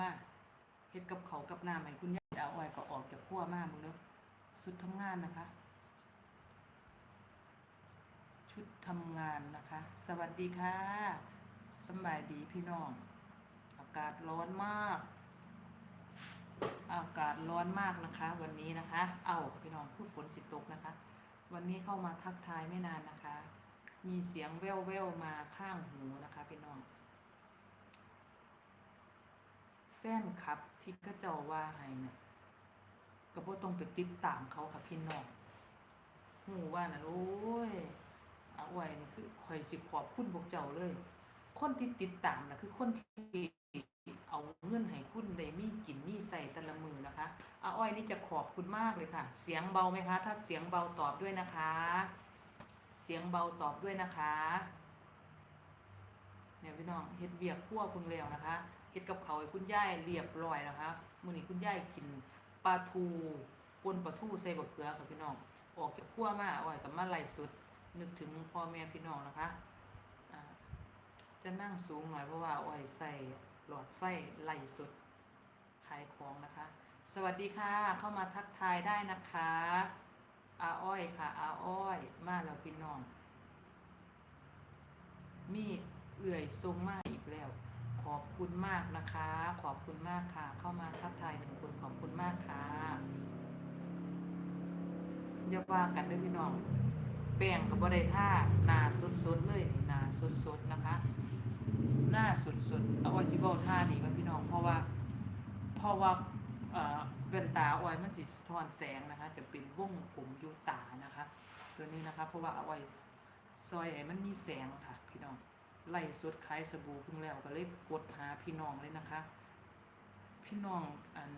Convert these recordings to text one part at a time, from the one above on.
มาเฮ็ดกับเขากับน้ำให้คุณยายเอาอ้อยก็ออกจากขั้วมากมึงเด้อสุดทำงานนะคะ ชุดทำงานนะคะ สวัสดีค่ะสบายดีพี่น้อง อากาศร้อนมาก อากาศร้อนมากนะคะ วันนี้นะคะ เอาพี่น้องคือฝนสิตกนะคะ วันนี้เข้ามาทักทายไม่นานนะคะ มีเสียงแว่วแววๆมาข้างหูนะคะ พี่น้อง แฟ นคลับที่เขาเจ้าว่าให้เนี่ยก็บ่ต้องไปติดตามเขาค่ะพี่น้องหูว่าน่ะโอ้ยเอาไว้นี่คือข่อยสิขอบคุณพวกเจ้าเลย คนที่ติดตามนะคือคนที่เอาเงินให้คุณได้มีกินมีใส่ต่ละมือนะคะอาอ้อยนี่จะขอบคุณมากเลยค่ะ เสียงเบาไหมคะ ถ้าเสียงเบาตอบด้วยนะคะ เสียงเบาตอบด้วยนะคะเนี่ยพี่น้องเฮ็ดเวียกคั่วพึ่งแล้วนะคะ ฮ็ดกับเขาให้คุณยายเรียบร้อยนะคะมื้อนี้คุณยายกินปลาทูปนปลาทูใส่บะเขือค่ะพี่น้อง ออกจากคั่วมาอ้อยกับมาไล่สุด นึกถึงพ่อแม่พี่น้องนะคะจะนั่งสูงหน่อยเพราะว่าอ้อยใส่หลอดไฟไล่สุดขายของนะคะ สวัสดีค่ะ เข้ามาทักทายได้นะคะอาอ้อยค่ะอาอ้อย มาแล้วพี่น้อง มีเอื่อยทรงมาอีกแล้ว ขอบคุณมากนะคะ ขอบคุณมากค่ะ เข้ามาทักทายหนึ่งคนขอบคุณมากค่ะอย่าว่ากันด้วยพี่น้อง แป้งกับบริท่าหนาสดๆเลยนี่หนาสดๆนะคะ หน้าสดๆเอาไว้สิเว้าท่านี่กันพี่น้อง เพราะว่า เพราะว่าเอ่อแว่นตาอาไว้มันสิสะท้อนแสงนะคะ จะเป็นวงกลมยูตานะคะ ตัวนี้นะคะ เพราะว่าเอาไว้ซอยให้มันมีแสงค่ะ พี่น้อง ไล่สดขายสบู่เพิ่งแล้วก็เลยกดหาพี่น้องเลยนะคะ พี่น้องอัน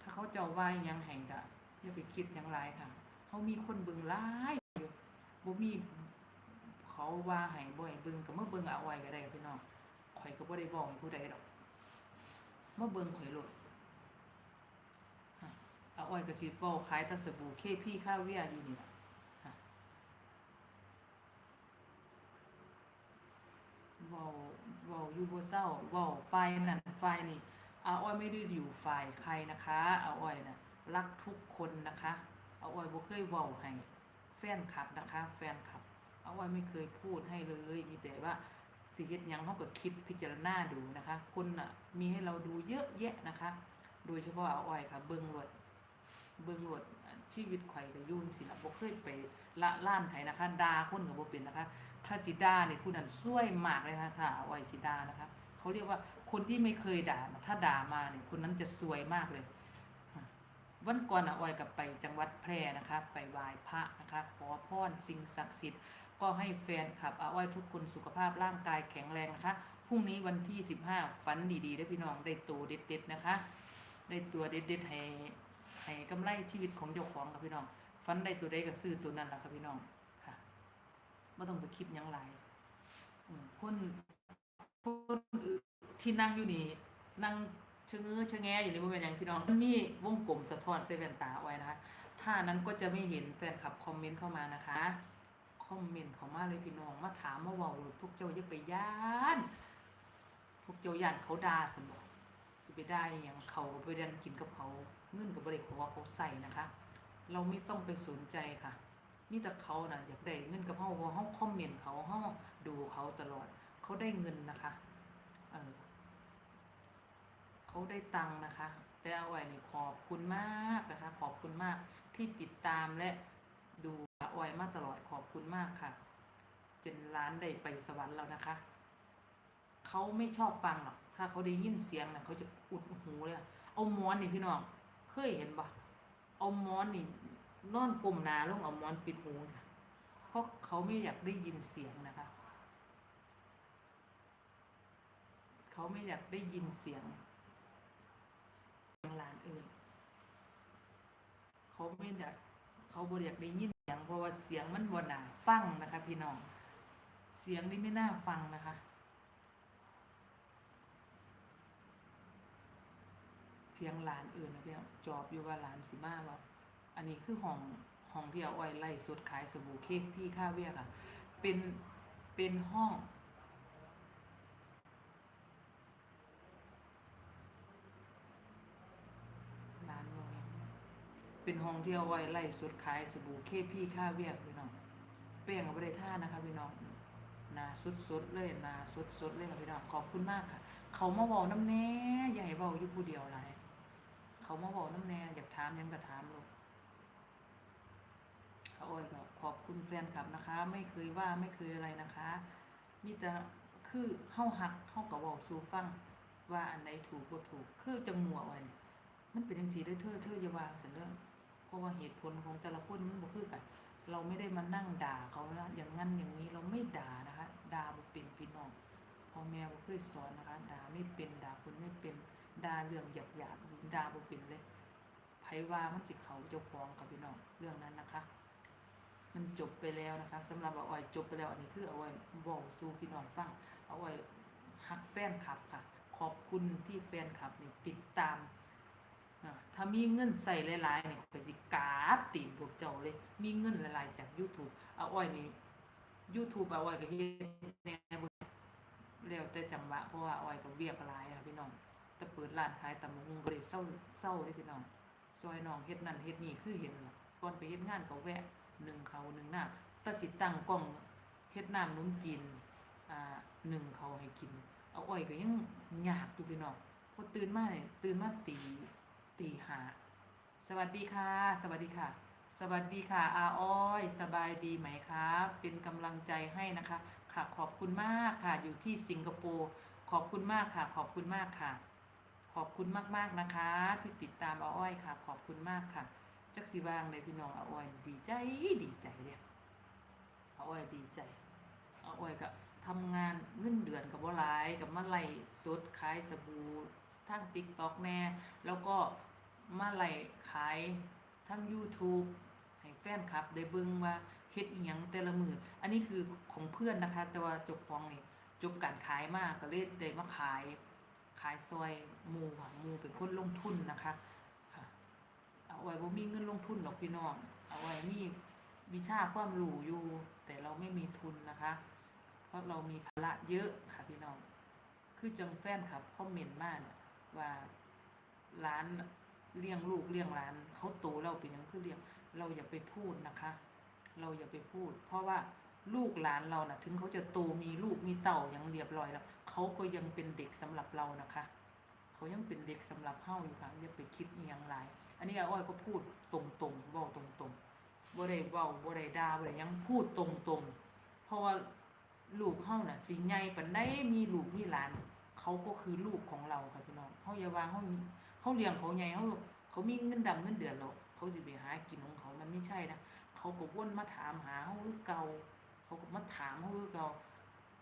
ถ้าเขาเจ้าว่าหยังแห่งกะอย่าไปคิดยังไรค่ะเขามีคนเบิ่งหลายอยู่บ่มีเขาว่าให้บ่ให้เบิ่งก็มาเบิ่งเอาไว้ก็ได้พี่น้องข่อยก็บ่ได้บอกให้ผู้ใดดอกเมาเบิ่งข่อยโลดเอาอ้อยก็สิเว้าขายตะสบู่ KP ค่าเวียอยู่นี่ล่ะฮะ เว้าเว้าอยู่บ่เศร้าเว้าฝ่ายนั้นฝ่ายนี้อาอ้อยไม่ได้อยู่ฝ่ายใครนะคะอาอ้อยน่ะรักทุกคนนะคะเอาอ้อยบ่เคยเว้าให้แฟนคลับนะคะ แฟนคลับเอาอ้อยไม่เคยพูดให้เลย มีแต่ว่าสิเฮ็ดยังเฮาก็คิดพิจารณาดูนะคะ คนน่ะมีให้เราดูเยอะแยะนะคะ โดยเฉพาะเอาอ้อยค่ะ เบิ่งรวดเบิ่งรวดชีวิตไข่ก็อยู่จังซี่ล่ะบ่เคยไปละล่านไผนะคะด่าคนก็บ่เป็นนะคะ ถ้าสิด่านี่ยผู้นั้นซวยมากเลยนะคะถ้าเอาอ้อยสิด่านะคะเขาเรียกว่าคนที่ไม่เคยด่าถ้าด่ามาเนี่ยคนนั้นจะซวยมากเลย วันก่อนอะออยกับไปจังหวัดแพร่นะคะไปไหว้พระนะคะขอพรสิ่งศักดิ์สิทธิ์ก็ให้แฟนคลับอาอ้อยทุกคนสุขภาพร่างกายแข็งแรงนะคะพรุ่งนี้วันที่ 15 ฝันดีๆได้พี่น้องได้ตัวเด็ดๆนะคะ ได้ตัวเด็ดๆให้ให้กำไรชีวิตของเจ้าของค่ะพี่น้องฝันได้ตัวใดก็ซื้อตัวนั้นละค่ะพี่น้อง ไม่ต้องไปคิดยังไรคนคนที่นั่งอยู่นี่นั่งชะเง้อชะแงอยู่ในบริเวณอย่างพี่น้องมีวงกลมสะท้อนเซเว่นตาไว้นะคะถ้านั้นก็จะไม่เห็นแฟนคลับคอมเมนต์เข้ามานะคะคอมเมนต์เข้ามาเลยพี่น้องมาถามมาว่าพวกเจ้าอย่าไปย่านพวกเจ้าย่านเขาด่าสมบอกสิไปได้อย่างเขาไปเดินกินกับเขาเงินกับบริขอว่าเขาใส่นะคะ เราไม่ต้องไปสนใจค่ะ นี่แต่เขานะอยากได้เงินกับเขาเพราะเขาคอมเมนต์เขาเขาดูเขาตลอด เขาได้เงินนะคะ เออเขาได้ตังค์นะคะ แต่เอาไว้นี่ขอบคุณมากนะคะ ขอบคุณมากที่ติดตามและดูอาอ้อยมาตลอดขอบคุณมากค่ะ จนร้านได้ไปสวรรค์แล้วนะคะ เขาไม่ชอบฟังหรอก ถ้าเขาได้ยินเสียงนะเขาจะอุดหูเลย เอาม้อนนี่พี่น้อง เคยเห็นปะเอาม้อนนี่ นอนกลมหนาลงเอามอนปิดหูจ้ะเพราะเขาไม่อยากได้ยินเสียงนะคะ เขาไม่อยากได้ยินเสียงร้านอื่น เขาไม่อยากเขาบริอยากได้ยินเสียงเพราะว่าเสียงมันบน่าฟังนะคะ พี่น้อง เสียงนี่ไม่น่าฟังนะคะเสียงหลานอื่นนะพี่น้องจอบอยู่ว่าหลานสิมาว่า อันนี้คือห้องห้องที่เอาไว้ไล่สดขายสบู่เค้กพี่ค่าเวียกค่ะ เป็นเป็นห้องร้านโมเป็นห้องที่เอาไว้ไล่สดขายสบู่เค้กพี่ค่าเวียกพี่น้องเป้งกับไม่ได้ท่านะคะพี่น้องนาสุดๆเลยนาสุดๆเลยค่ะพี่น้องขอบคุณมากค่ะ เขามาบอกน้ำแน่ใหญ่เบาอยู่ผู้เดียวไรเขามาบอกน้ำแน่อยากถามยังกะถามลูกาอ้อยก็ขอบคุณแฟนคลับนะคะ ไม่เคยว่าไม่เคยอะไรนะคะมีแต่คือเฮาหักเฮาก็เว้าสู่ฟังว่าอันไหนถูกบ่ถูก คือจังหมัวไว้นี่มันเป็นจังซี่เด้อเธอเธออย่าวางซั่นเด้อเพราะว่าเหตุผลของแต่ละคนมันบ่คือกัน เราไม่ได้มานั่งด่าเขานะอย่างนั้นอย่างนี้เราไม่ด่านะคะด่าบ่เป็นพี่น้องพ่อแม่บ่เคยสอนนะคะด่าไม่เป็นด่าคนไม่เป็นด่าเรื่องหยาบๆด่าบ่เป็นเลยไผว่ามันสิเขาเจ้าของกับพี่น้องเรื่องนั้นนะคะ มันจบไปแล้วนะคะสำหรับเอาไว้จบไปแล้วอันนี้คือเอาไว้บอกสู่พี่น้องฟังเอาไว้ฮักแฟนคลับค่ะ ขอบคุณที่แฟนคลับนี่ติดตามอ่าถ้ามีเงินใส่หลายๆนี่ไปสิกาบตีนพวกเจ้าเลย มีเงินหลายๆจาก YouTube เอาไว้นี่ YouTube เอาไว้ก็เฮ็ดแนวบ่แล้วแต่จังหวะเพราะว่าอาไว้ก็เวียกหลายอะพี่น้องแต่เปิดร้านขายตำบักหุ่งก็เลยเศร้าเศร้าเด้พี่น้องซอยน้องเฮ็ดนั่นเฮ็ดนี่คือเห็นก่อนไปเฮ็ดงานก็แวะ หนึ่งเขาหนึ่งน้ำแตสิตั้งกล้องเฮ็ดน้ำนุ่มจีนอ่าหนึ่งเขาให้กิน เอาอ้อยก็ยังยากอยู่พี่น้องพอตื่นมาเนี่ยตื่นมาตีตีหาสวัสดีค่ะ สวัสดีค่ะ สวัสดีค่ะอาอ้อย สบายดีไหมครับ เป็นกำลังใจให้นะคะ ค่ะขอบคุณมากค่ะ อยู่ที่สิงคโปร์ขอบคุณมากค่ะ ขอบคุณมากค่ะ ขอบคุณมากๆนะคะ ที่ติดตามอาอ้อยค่ะ ขอบคุณมากค่ะ จักสีวางเลยพี่น้องอาอ้อยดีใจดีใจเลยอาอ้อยดีใจอาอ้อยก็ทำงานเงินเดือนกับว่าหลายกับมาไล่สดขายสบู่ทั้งติ๊กต็อกแน่ แล้วก็มาไล่ขายทั้ง YouTube ให้แฟนคลับ ได้เบิ่งว่าเฮ็ดอีหยังแต่ละมืออันนี้คือของเพื่อนนะคะ แต่ว่าจบปองนี่จบการขายมากก็เลยได้มาขายขายซอยหมูค่ะหมูเป็นคนลงทุนนะคะ เอาไว้บ่มีเงินลงทุนหรอกพี่น้อง เอาไว้มีวิชาความรู้อยู่ แต่เราไม่มีทุนนะคะ เพราะเรามีภาระเยอะค่ะพี่น้อง คือจังแฟนครับคอมเมนต์มาน่ะว่าร้านเลี้ยงลูกเลี้ยงหลานเขาโตแล้วเป็นยังคือเลี้ยง เราอย่าไปพูดนะคะ เราอย่าไปพูด เพราะว่าลูกหลานเราน่ะ ถึงเขาจะโตมีลูกมีเต่าย่างเรียบร้อยแล้วเขาก็ยังเป็นเด็กสำหรับเรานะคะ เขายังเป็นเด็กสำหรับเฮาอยู่ค่ะอย่าไปคิดอหยังหลาย อันนี้อาอ้อยก็พูดตรงๆเว้าตรงๆบ่ได้เว้าบ่ได้ด่าบ่ได้หยังพูดตรงๆ เพราะว่าลูกเฮาน่ะสิใหญ่ปานใดมีลูกมีหลาน เขาก็คือลูกของเราค่ะพี่น้องเฮาอย่าว่าเฮาเฮาเลี้ยงเขาใหญ่เฮาเขามีเงินดำเงินเดือนแล้วเขาสิไปหากินของเขามันไม่ใช่นะเขาก็วนมาถามหาเฮาคือเก่าเขาก็มาถามเฮาคือเก่า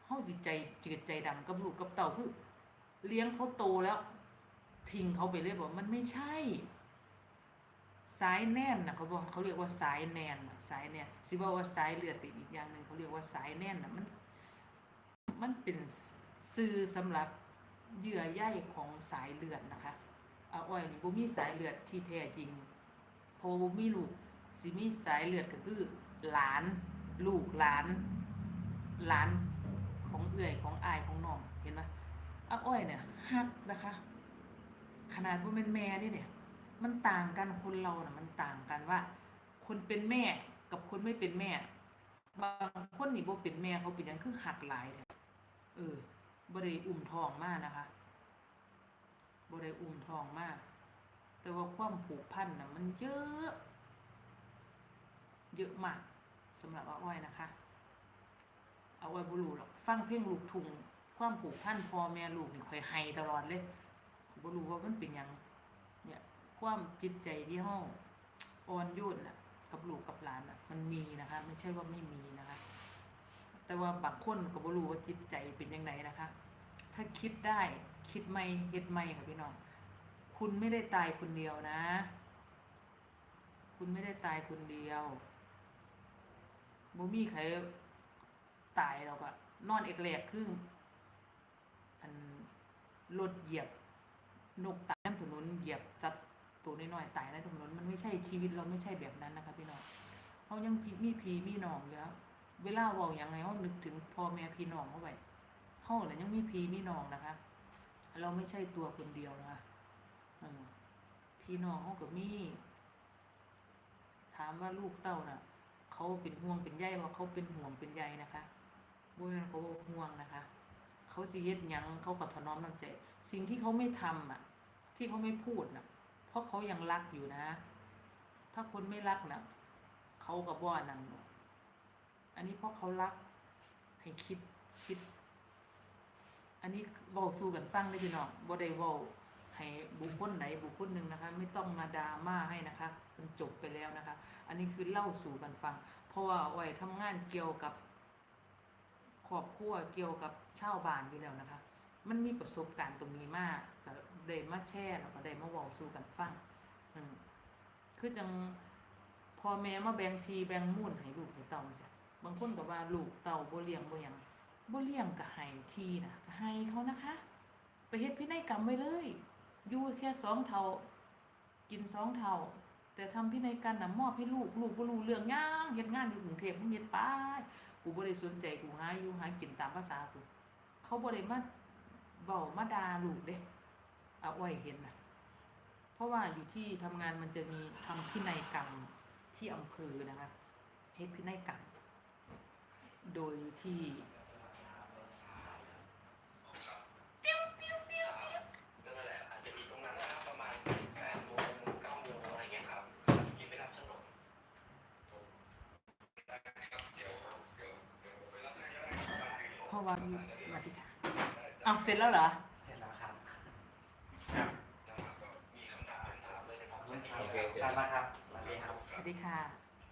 เฮาสิใจจืดใจดำกับลูกกับเต่าคือเลี้ยงเขาโตแล้ว ทิ้งเขาไปเลยบอกมันไม่ใช่ สายแน่นนะเขาบอกเขาเรียกว่าสายแนนน่ะสายแน่นสิว่าว่าสายเลือดเป็นอีกอย่างหนึ่งเขาเรียกว่าสายแน่นนะมันมันเป็นสื่อสำหรับเยื่อใยของสายเลือดนะคะอาอ้อยนี่บ่มีสายเลือดที่แท้จริงพอบ่มีลูกสิมีสายเลือดก็คือหลานลูกหลาน หลานของเอื่อยของอายของน้องเห็นไหมอาอ้อยเนี่ยฮักนะคะ ขนาดว่าเป็นแม่นี่เนี่ย มันต่างกันคนเราน่ะ มันต่างกันว่า คนเป็นแม่กับคนไม่เป็นแม่ บางคนนี่บ่เป็นแม่เขาเป็นหยังคือหักหลายแท้เออบ่ได้อุ้มทองมากนะคะบ่ได้อุ้มทองมาก แต่ว่าความผูกพันน่ะ มันเยอะ เยอะมากสำหรับอาอ้อยนะคะเอาไว้บ่รู้หรอกฟังเพลงลูกทุ่งความผูกพันพ่อแม่ลูกนี่คอยให้ตลอดเลยบ่รู้ว่ามันเป็นยังเนี่ย ความจิตใจที่เฮาอ่อนโยนน่ะ กับลูกกับหลานน่ะ มันมีนะคะ ไม่ใช่ว่าไม่มีนะคะ แต่ว่าบางคนก็บ่รู้ว่าจิตใจเป็นยังไงนะคะ ถ้าคิดได้คิดไม่เฮ็ดไม่ค่ะพี่น้องคุณไม่ได้ตายคนเดียวนะ คุณไม่ได้ตายคนเดียวบ่มีใครตายหรอกอะนอนเอกแหลกคืออันรถเหยียบนกตายน้ำถนนเหยียบสัตว์ ตัวน้อยๆตายในถนนมันไม่ใช่ชีวิตเราไม่ใช่แบบนั้นนะคะพี่น้องเขายังมีพีมีน้องอยู่แล้วเวลาเว้าอย่างไรเขานึกถึงพ่อแม่พี่น้องเขาไว้เขาน่ะยังมีพีมีน้องนะคะ เราไม่ใช่ตัวคนเดียวนะคะพี่น้องเขาก็มีถามว่าลูกเต้าน่ะเขาเป็นห่วงเป็นใยว่าเขาเป็นห่วงเป็นใยนะคะบ่แม่นเขาบ่ห่วงนะคะ เขาสิเฮ็ดหยังเขาก็ถนอมน้ำใจ สิ่งที่เขาไม่ทำอะ ที่เขาไม่พูดน่ะ เพราะเขายังรักอยู่นะ ถ้าคนไม่รักนะเขากับบ่อันนั้นหรอกอันนี้เพราะเขารัก ให้คิดคิด อันนี้เว้าสู่กันฟังได้พี่น้องบ่ได้เว้าให้บุคคลไหนบุคคลหนึ่งนะคะ ไม่ต้องมาดราม่าให้นะคะมันจบไปแล้วนะคะ อันนี้คือเล่าสู่กันฟัง เพราะว่าอ้อยทำงานเกี่ยวกับครอบครัวเกี่ยวกับชาวบ้านอยู่แล้วนะคะ มันมีประสบการณ์ตรงนี้มากก็ ได้มาแชร์แล้วก็ได้มาว้าสู่กันฟังอืมคือจังพ่อแม่มาแบ่งทีแบ่งมูลให้ลูกให้เต้าจ้ะบางคนก็ว่าลูกเต้าบ่เลี้ยงบ่ยังบ่เลี้ยงก็ให้ทีนะก็ให้เขานะคะ ไปเฮ็ดพินัยกรรมไว้เลยอยู่แค่สองเท่ากินสองเท่าแต่ทำพินัยกรรมน่ะมอบให้ลูกลูกบ่รู้เรื่องหยังเฮ็ดงานอยู่กรุงเทพมึงเฮ็ดไปกูบ่ได้สนใจกูหาอยู่หากินตามภาษากูเขาบ่ได้มาเว้ามาด่าลูกเด้ อาไว้เห็นนะเพราะว่าอยู่ที่ทำงานมันจะมีทำพินัยกรรมที่อำเภอนะคะเฮ็ดพินัยกรรม โดยที่ก็นั่นอวันนะครับประมาณแปดโมงเก้าโมงอะไรเงี้ยครับกินไปรับขนมเพราะว่ามีมาติค่ะอ้าวเสร็จแล้วเหรอ เสร็จแล้วครับ นะครับก็มีคำถามถามเลยนะครับ โอเคตามาครับสวัสดีครับสวัสดีค่ะ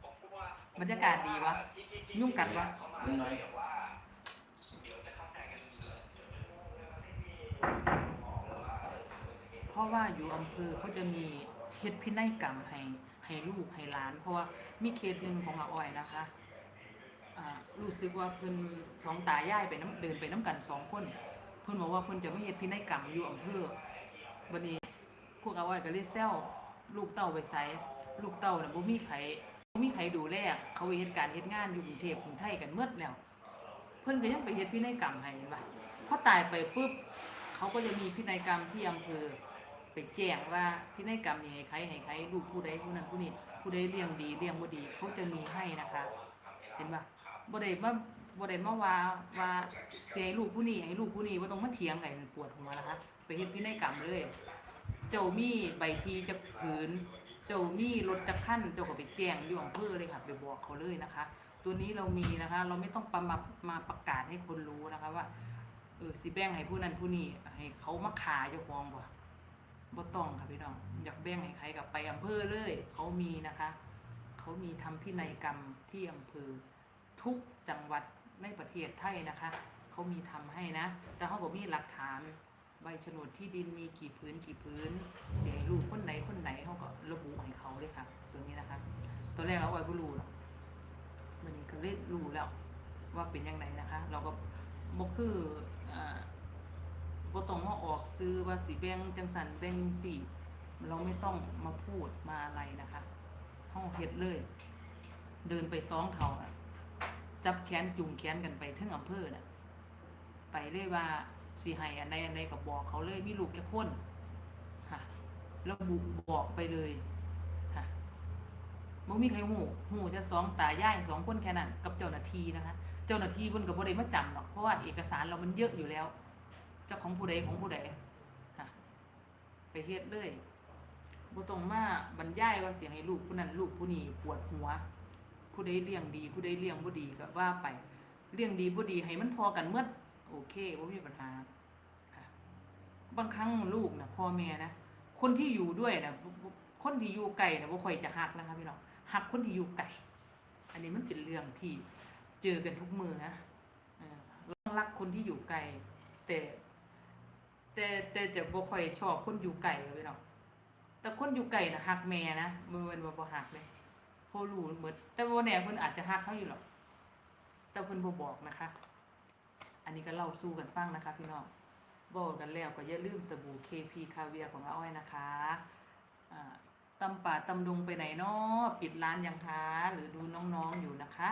ผมพูดว่าบรรยากาศดีวะ ยุ่งกัดวะเข้ามาเดี๋ยวว่าเดี๋ยวจะเข้าใจกันวะงนะครับที่มีของแล้วว่าเพราะว่าอยู่อำเภอเขาจะมีเฮ็ดพินัยกรรมให้ให้ลูกให้หลาน เพราะว่ามีเคสหนึ่งของอาอ้อยนะคะรู้สึกว่าเพิ่นสองตายายไปน้ำเดินไปน้ำกันสองคน เพิ่นบอกว่าเพิ่นจะไม่เฮ็ดพินัยกรรมอยู่อำเภอวันนี้พวกอาอ้อยก็เลยแซว ลูกเต้าไปไสลูกเต้าน่ะบ่มีไผบ่มีไผดูแลเขาไปเฮ็ดการเฮ็ดงานอยู่กรุงเทพกรุงไทยกันหมดแล้ว เพิ่นก็ยังไปเฮ็ดพินัยกรรมให้เห็นปะพอตายไปปุ๊บเขาก็จะมีพินัยกรรมที่อำเภอไปแจ้งว่าพินัยกรรมนี่ให้ใครให้ใครลูกผู้ใดผู้นั้นผู้นี้ผู้ใดเลี้ยงดีเลี้ยงบ่ดีเขาจะมีให้นะคะ เห็นปะบ่ได้มาบ่ได้มาว่าว่าเสียให้ลูกผู้นี้ให้ลูกผู้นี้บ่ต้องมาเถียงกันปวดหัวนะคะไปเฮ็ดพินัยกรรมเลย เจ้ามีใบทีจะผืน เจ้ามีรถจักรขั้นเจ้าก็ไปแจ้งอยู่อำเภอเลยค่ะ ไปบอกเขาเลยนะคะ ตัวนี้เรามีนะคะ เราไม่ต้องประมามาประกาศให้คนรู้นะคะว่าเออสิแบ่งให้ผู้นั้นผู้นี้ให้เขามาขายเจ้าของบ่บ่ต้องค่ะพี่น้องอยากแบ่งให้ใครกับไปอำเภอเลย เขามีนะคะเขามีทำพินัยกรรมที่อำเภอทุกจังหวัดในประเทศไทยนะคะ เขามีทำให้นะ แต่เขาบอกมีหลักฐาน ใบโฉนดที่ดินมีกี่พื้นกี่พื้น เสียลูกคนไหนคนไหนเขาก็ระบุให้เขาเลยค่ะ ตัวนี้นะคะ ตัวแรกเราไว้บ่รู้หรอกมันก็เลยรู้แล้วว่าเป็นยังไงนะคะ เราก็บ่คืออ่าบต้องมาออกซื้อว่าสิแบ่งจังสันแบ่งสิเราไม่ต้องมาพูดมาอะไรนะคะเฮาเฮ็ดเลย เดินไปสองเท่านะจับแขนจูงแขนกันไปถึงอำเภอน่ะไปเลยว่า สิให้อันใดอันใดก็บอกเขาเลยมีลูกแค่คนค่ะแล้วบุบอกไปเลยค่ะบ่มีใครฮู้ฮู้แค่สองตายายสองคนแค่นั้นกับเจ้าหน้าที่นะคะ เจ้าหน้าที่เพิ่นก็บ่ได้มาจำหรอกเพราะว่าเอกสารเรามันเยอะอยู่แล้วเจ้าของผู้ใดของผู้ใดฮะไปเฮ็ดเลยบ่ต้องมาบรรยายว่าเสียงให้ลูกผู้นั้นลูกผู้นี้ปวดหัว ผู้ใดเลี้ยงดี ผู้ใดเลี้ยงบ่ดีก็ว่าไปเลี้ยงดีบ่ดีให้มันพอกันเมื่อ โอเคบ่มีปัญหาค่ะบางครั้งลูกนะพ่อแม่นะคนที่อยู่ด้วยนะคนที่อยู่ไกลนะบ่ค่อยจะฮักนะคะพี่น้องฮักคนที่อยู่ไกลอันนี้มันเป็นเรื่องที่เจอกันทุกมือนะเออเรารักคนที่อยู่ไกลแต่แต่แต่จะบ่คอยชอบคนอยู่ไกลเลยเนาะแต่คนอยู่ไกลนะฮักแม่นะบ่แม่นว่บ่ฮักเลยพราะรู้เหมดแต่ว่าแน่เพิ่นอาจจะฮักเขาอยู่หรอกแต่เพิ่นบ่บอกนะคะ อันนี้ก็เล่าสู้กันฟังนะคะ พี่น้องบอกกันแล้วก็อย่าลืมสบู่ KP คาเวียของอาอ้อยนะคะอ่าตำป่าตำดงไปไหนเนาะปิดร้านยังคะหรือดูน้องๆอยู่นะคะ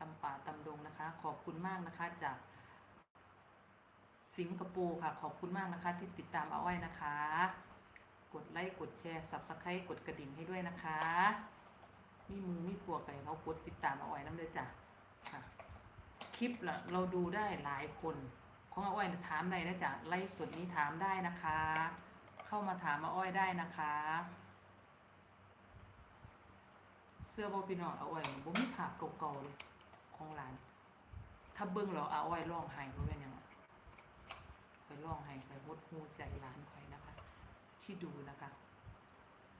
ตำป่าตำดงนะคะ ขอบคุณมากนะคะจากสิงคโปร์ค่ะ ขอบคุณมากนะคะ ที่ติดตามเอาไว้นะคะ กดไลค์กดแชร์ subscribe กดกระดิ่งให้ด้วยนะคะ มีมูมีพวกไก่เขากดติดตามอาอ้อยน้ำเลยจ้ะ คลิปละเราดูได้หลายคนของอ้อยถามได้นะจ๊ะไลฟ์สดนี้ถามได้นะคะ เข้ามาถามอาอ้อยได้นะคะ เสื้อบอพี่น้องอาอ้อยบ่มีภาพเก่าๆเลยของหลานถ้าเบิ่งแล้วอาอ้อยร้องไห้บ่แม่นยังอะไปร้องไห้ไปหดหูใจหลานข่อยนะคะ ที่ดูนะคะ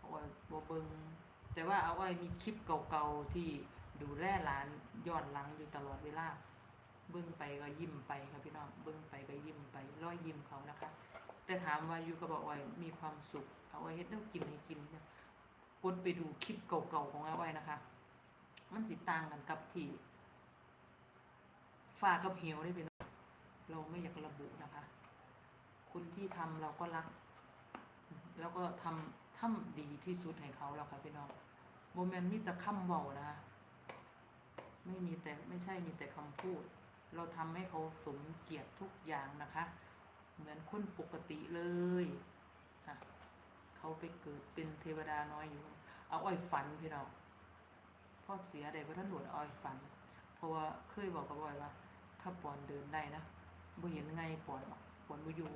อ้อยบ่เบิ่งแต่ว่าอาอ้อยมีคลิปเก่าๆที่ดูแลหลานย้อนหลังอยู่ตลอดเวลา เบิ่งไปก็ยิ้มไปค่ะพี่น้องเบิ่งไปก็ยิ้มไปร้อยยิ้มเขานะคะ แต่ถามว่าอยู่กับอาอ้อยมีความสุขเอาอ้เฮ็ดแนวกินให้กินนะกดไปดูคลิปเก่าๆของเอาอ้นะคะ มันสิต่างกันกับที่ฟากับเหวได้เป็นเราไม่อยากระบุนะคะคุณที่ทำเราก็รัก แล้วก็ทำทำดีที่สุดให้เขาแล้วค่ะพี่น้องโมเมนต์มีแต่คำเว้านะคะไม่มีแต่ไม่ใช่มีแต่คำพูด เราทำให้เขาสมเกียรติทุกอย่างนะคะ เหมือนคนปกติเลยค่ะเขาไปเกิดเป็นเทวดาน้อยอยู่ เอาอ้อยฝันพี่น้องพ่อเสียใดพระท่านหลวงอ้อยฝัน เพราะว่าเคยบอกกับอ้อยว่า ถ้าปอนเดินได้นะบ่เห็นไงปอนหรอกปอนบ่อยู่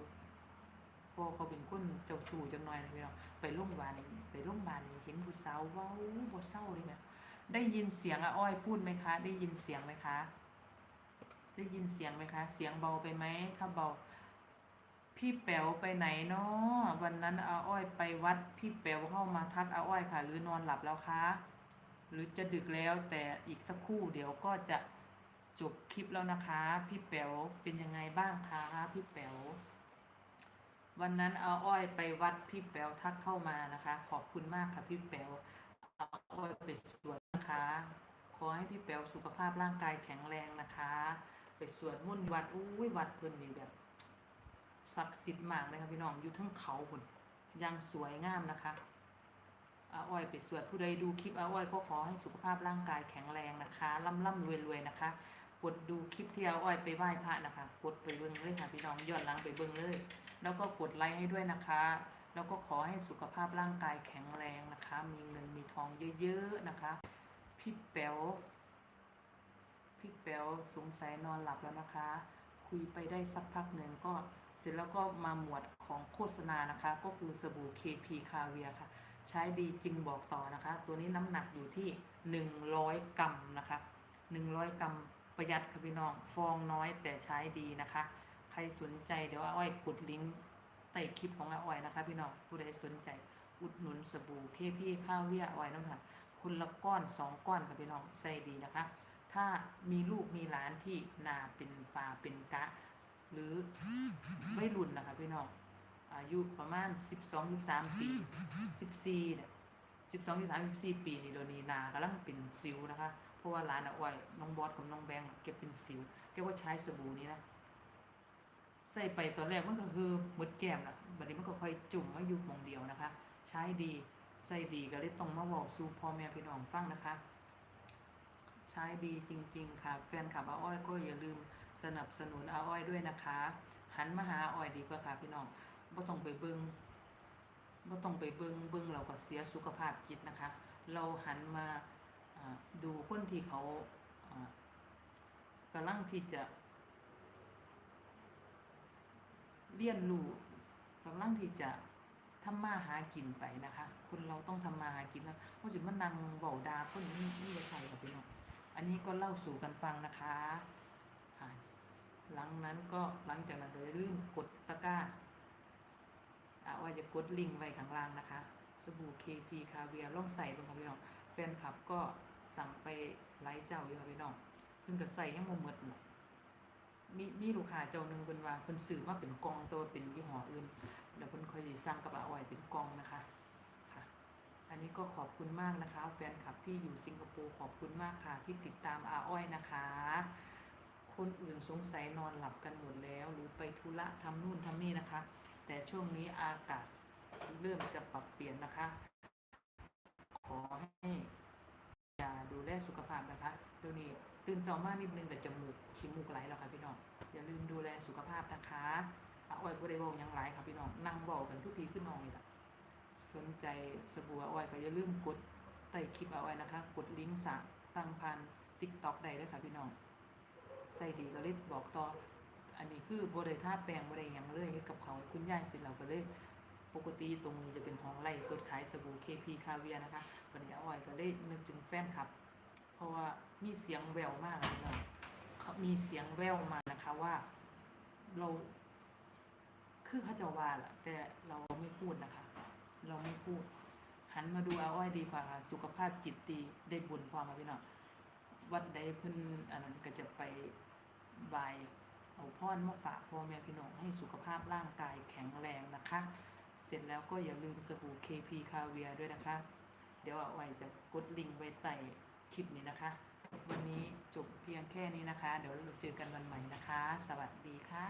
เพราะเขาเป็นคนเจ้าชู้จังหน่อยนะพี่น้องไปโรงพยาบาลไปโรงพยาบาลนี่เห็นผู้สาวว้าบ่เศร้าเลยแม่ได้ยินเสียงอ้อยพูดไหมคะ ได้ยินเสียงไหมคะ ได้ยินเสียงไหมคะ เสียงเบาไปไหม ถ้าเบา พี่แป๋วไปไหนเนาะวันนั้นอาอ้อยไปวัด พี่แป๋วเข้ามาทักอาอ้อยค่ะ หรือนอนหลับแล้วคะ หรือจะดึกแล้วแต่อีกสักครู่เดี๋ยวก็จะจบคลิปแล้วนะคะ พี่แป๋วเป็นยังไงบ้างคะพี่แป๋ววันนั้นอาอ้อยไปวัดพี่แป๋วทักเข้ามานะคะ ขอบคุณมากค่ะพี่แป๋วเอาอ้อยไปสวดนะคะ ขอให้พี่แป๋วสุขภาพร่างกายแข็งแรงนะคะ ไปสวดมนต์วัดอุ้ยวัดเพิ่นนี่แบบศักดิ์สิทธิ์มากเลยค่ะพี่น้องอยู่ทั้งเขาฝนยังสวยงามนะคะอาอ้อยไปสวดผู้ใดดูคลิปอาอ้อยก็ขอให้สุขภาพร่างกายแข็งแรงนะคะร่ำร่ำรวยรวยนะคะกดดูคลิปที่อาอ้อยไปไหว้พระนะคะกดไปเบิ่งเลยค่ะพี่น้องย้อนหลังไปเบิ่งเลย แล้วก็กดไลค์ให้ด้วยนะคะ แล้วก็ขอให้สุขภาพร่างกายแข็งแรงนะคะ มีเงินมีทองเยอะๆนะคะ พี่แป๋ว พี่แป๋วสงสัยนอนหลับแล้วนะคะ คุยไปได้สักพักหนึ่งก็เสร็จแล้วก็มาหมวดของโฆษณานะคะ ก็คือสบู่ KP คาเวียค่ะ ใช้ดีจริงบอกต่อนะคะ ตัวนี้น้ำหนักอยู่ที่ 100 กรัมนะคะ 100 กรัมประหยัดค่ะพี่น้องฟองน้อยแต่ใช้ดีนะคะ ใครสนใจเดี๋ยวอ้อยกดลิงก์ใต้คลิปของอ้อยนะคะ พี่น้องผู้ใดสนใจอุดหนุนสบู่เคพี่ข้าเวียอ้อยน้ำค่ะคุณละก้อนสองก้อนค่ะพี่น้องใส่ดีนะคะ ถ้ามีลูกมีหลานที่นาเป็นปลาเป็นกะ หรือไม่รุ่นนะคะพี่น้องอายุประมาณ 12 13 ปี 14เนี่ย12 13 14ปีนี่เดี๋ยวนี้นากำลังเป็นสิวนะคะ เพราะว่าหลานอ้อยน้องบอสกับน้องแบงค์เก็บเป็นสิวแกว่าใช้สบู่นี้นะใส่ไปตอนแรกมันก็คือหมดแก้มนะบัดนี้มันก็ค่อยจุ่มมาอยู่มองเดียวนะคะ ใช้ดีใส่ดีก็เลยต้องมาบอกสู่พ่อแม่พี่น้องฟังนะคะ ช้ดีจริง ๆ ค่ะ แฟนคลับอาอ้อยก็อย่าลืมสนับสนุนอาอ้อยด้วยนะคะ หันมาหาอ้อยดีกว่าค่ะพี่น้องบ่ต้องไปเบิงบ่ต้องไปเบิงเบิงเราก็เสียสุขภาพจิตนะคะ เราหันมาดูคนที่เขากำลังที่จะ เรียนรู้กำลังที่จะทำมาหากินไปนะคะ คนเราต้องทำมาหากินแล้วเพราะสิมันนั่งเบาดาคนนี้นี่จะใช่กับพี่น้อง อันนี้ก็เล่าสู่กันฟังนะคะหลังนั้นก็หลังจากนั้นก็อย่าลืมกดตะกร้าอาว่าจะกดลิงก์ไว้ข้างล่างนะคะ สบู่ KP คาเวียล่องใส่ลงค่ะพี่น้องแฟนคลับก็สั่งไปไลฟ์เจ้าอยู่ค่ะพี่น้องเพิ่งก็ใส่ยังบ่หมดหมดมีมีลูกค้าเจ้าหนึ่งเพิ่นว่าเพิ่นซื้อมาเป็นกองตัวเป็นยี่ห้ออื่นแล้วเพิ่นค่อยสิสั่งกับอาอ้อยเป็นกองนะคะ อันนี้ก็ขอบคุณมากนะคะ แฟนคลับที่อยู่สิงคโปร์ขอบคุณมากค่ะ ที่ติดตามอาอ้อยนะคะ คนอื่นสงสัยนอนหลับกันหมดแล้ว หรือไปธุระทำนู่นทำนี่นะคะ แต่ช่วงนี้อากาศเริ่มจะปรับเปลี่ยนนะคะ ขอให้อย่าดูแลสุขภาพนะคะดี๋ยวนี้ตื่นเช้ามากนิดนึงแต่จมูกขี้มูกไหลแล้วค่ะพี่น้องอย่าลืมดูแลสุขภาพนะคะอาอ้อยบ่ได้เว้าหยังไหลค่ะพี่น้องนั่งเว้ากันทุกทีขึ้นนองนี่ล่ะ สนใจสบู่อาอ้อยก็อย่าลืมกดตต้คลิปเอาไว้นะคะ กดลิงก์สั่งตั้งพันติ๊กต็อกได้ด้วยค่ะพี่น้องใส่ดีก็เลยบอกต่อ อันนี้คือบ่ได้ท่าแปลงบ่ได้หยังเลยเฮ็ดกับเขาคุณยายเสร็จแล้วก็เลยปกติตรงนี้จะเป็นห้องไล่สดขายสบู่ KP คาเวียนะคะวันนี้อาไว้ก็เลยนึกถึงแฟนคลับ เพราะว่ามีเสียงแววมากเลยนะเขามีเสียงแววมานะคะว่า เราคือเขาจะว่าแหละแต่เราไม่พูดนะคะ เราไม่พูด หันมาดูอาอ้อยดีกว่าค่ะ สุขภาพจิตดีได้บุญพอมาพี่น้องวัดใดเพิ่นอันนั้นก็จะไปบายเอาพ่อนมาฝากพ่อแม่พี่น้องให้สุขภาพร่างกายแข็งแรงนะคะ เสร็จแล้วก็อย่าลืมสบู่ KP คาเวียด้วยนะคะ เดี๋ยวเอาไว้จะกดลิงก์ไว้ใต้คลิปนี้นะคะ วันนี้จบเพียงแค่นี้นะคะ เดี๋ยวเราเจอกันวันใหม่นะคะ สวัสดีค่ะ